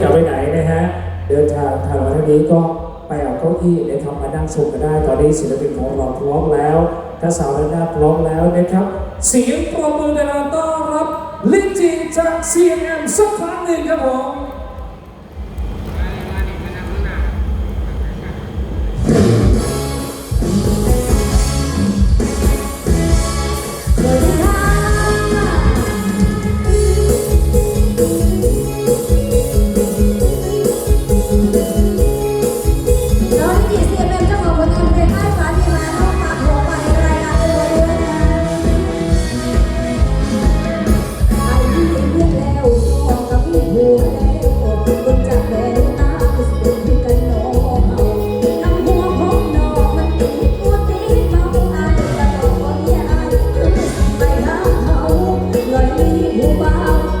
อย่าไปไหนนะฮะ เดินทางทางมาทางนี้ก็ไปเอาเก้าอี้นะครับมานั่งชมกันได้ ตอนนี้ศิลปินของเราพร้อมแล้วถ้าสาวด้านหน้าพร้อมแล้วนะครับเสียงปรบมือในกานต้อนรับ ลินจีจาก CNM สักครั้งหนึ่งครับผม ผู้บ่าว